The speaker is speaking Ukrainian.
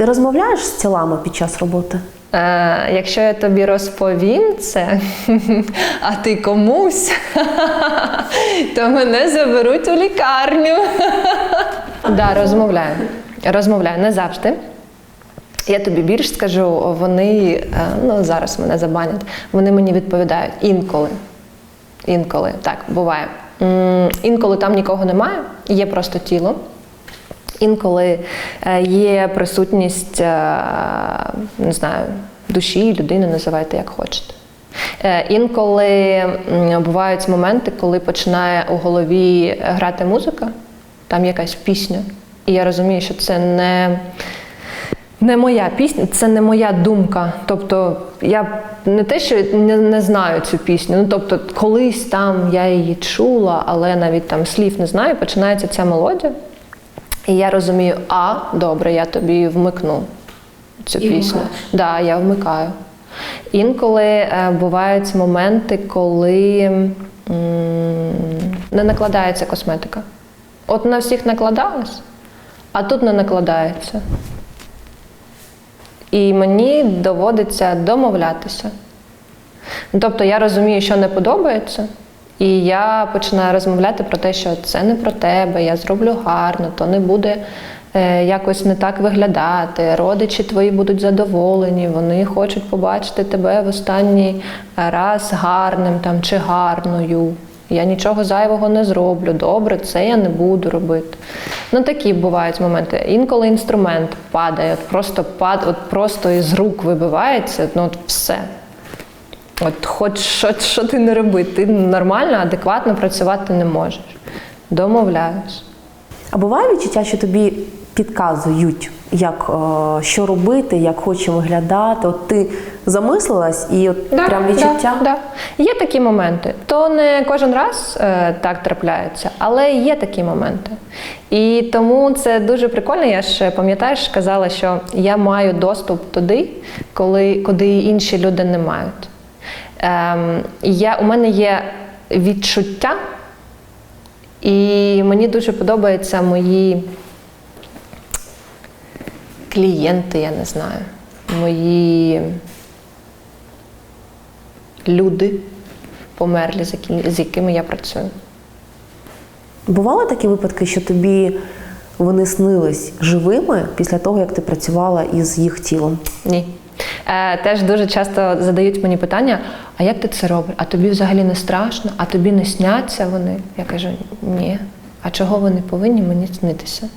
Ти розмовляєш з тілами під час роботи? Е, якщо я тобі розповім це, а ти комусь, то мене заберуть у лікарню. да, розмовляю. Розмовляю не завжди. Я тобі більш скажу, вони е, ну зараз мене забанять. Вони мені відповідають інколи. Інколи так буває. Інколи там нікого немає, є просто тіло. Інколи е, є присутність, е, не знаю, душі, людини, називайте як хочете. Е, Інколи бувають моменти, коли починає у голові грати музика, там якась пісня, і я розумію, що це не, не моя пісня, це не моя думка. Тобто я не те, що не, не знаю цю пісню. Ну тобто, колись там я її чула, але навіть там слів не знаю, починається ця мелодія. І я розумію, а добре, я тобі вмикну цю І пісню. вмикаєш? Да, я вмикаю. Інколи е, бувають моменти, коли м, не накладається косметика. От на всіх накладалась, а тут не накладається. І мені доводиться домовлятися. Тобто я розумію, що не подобається, і я починаю розмовляти про те, що це не про тебе, я зроблю гарно, то не буде е, якось не так виглядати. Родичі твої будуть задоволені, вони хочуть побачити тебе в останній раз гарним там, чи гарною. Я нічого зайвого не зроблю. Добре, це я не буду робити. Ну такі бувають моменти. Інколи інструмент падає, от просто пад, от просто із рук вибивається, ну от все. От хоч що, що ти не роби, ти нормально, адекватно працювати не можеш. Домовляюсь. А буває відчуття, що тобі підказують, як е, що робити, як хоче виглядати. От ти замислилась і от прям відчуття. Да, да. Є такі моменти. То не кожен раз е, так трапляється, але є такі моменти. І тому це дуже прикольно. Я ж пам'ятаєш, казала, що я маю доступ туди, коли, куди інші люди не мають. Ем, я, у мене є відчуття, і мені дуже подобаються мої клієнти, я не знаю, мої люди померлі, з якими я працюю. Бували такі випадки, що тобі вони снились живими після того, як ти працювала із їх тілом? Ні. Е, теж дуже часто задають мені питання: а як ти це робиш? А тобі взагалі не страшно? А тобі не сняться вони? Я кажу, ні. А чого вони повинні мені снитися?